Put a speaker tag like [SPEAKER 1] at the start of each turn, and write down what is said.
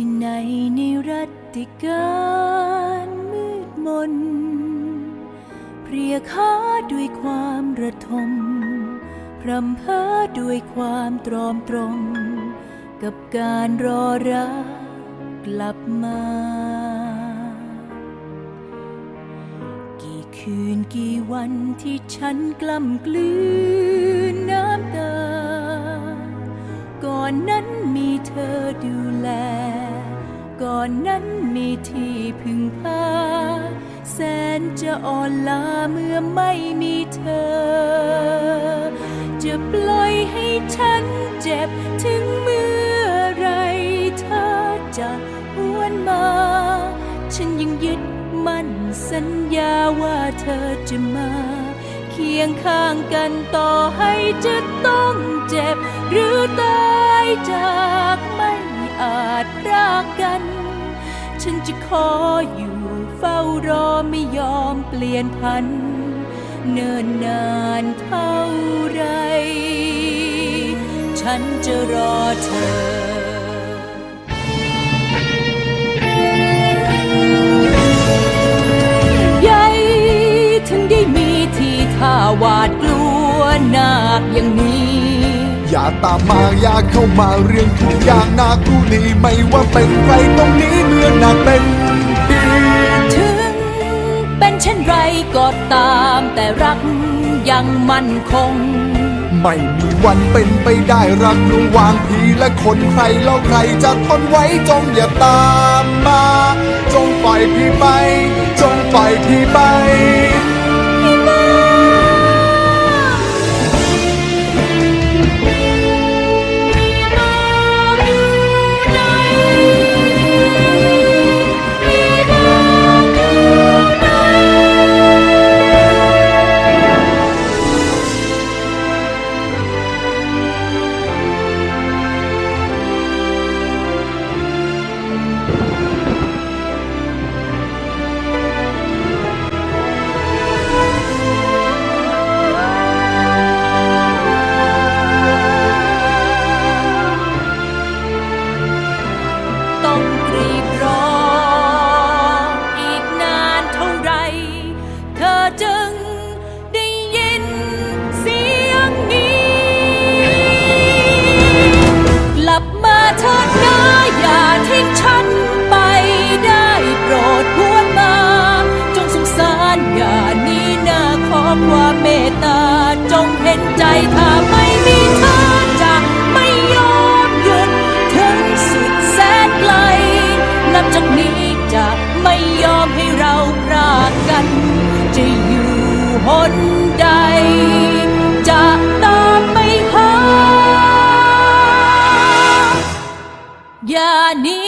[SPEAKER 1] ที่ไหนในรัตติการมืดมน เพรียค้าด้วยความระทม พรำเพ้อด้วยความตรอมตรง กับการรอรักกลับมา กี่คืนกี่วันที่ฉันกล้ำกลืนน้ำ ที่พึ่งพาแสนจะอ่อนล้าเมื่อไม่มีเธอ จะปล่อยให้ฉันเจ็บถึงเมื่อไรเธอจะหวนมา ฉันยังยึดมั่นสัญญาว่าเธอจะมาเคียงข้างกันต่อให้จะต้องเจ็บ หรือตายจากไม่อาจรากกัน ฉันจะขออยู่เฝ้ารอไม่ยอมเปลี่ยนพัน เนิ่นนานเท่าไร ฉันจะรอเธอถึงได้มีทีท่าหวาดกลัวนาคอย่างนี้
[SPEAKER 2] อย่าตามมาอย่าเข้ามาเรื่องทุกอย่างนากูดีไม่ว่าเป็นใครตรงนี้ เป็นดี
[SPEAKER 1] ถึงเป็นเช่นไรก็ตามแต่รักยังมั่นคง
[SPEAKER 2] ไม่มีวันเป็นไปได้รักระหว่างพีและคนใครแล้วใครจะทนไว้จงอย่าตามมา จงปล่อยพี่ไป จงปล่อยพี่ไป
[SPEAKER 1] เห็นใจถ้าไม่มีเธอจะไม่ยอมหยุดถึงสุดแสนไกล นับจากนี้จะไม่ยอมให้เราพรากกัน จะอยู่หนใด จะตามไปหาอย่านีฉันเลย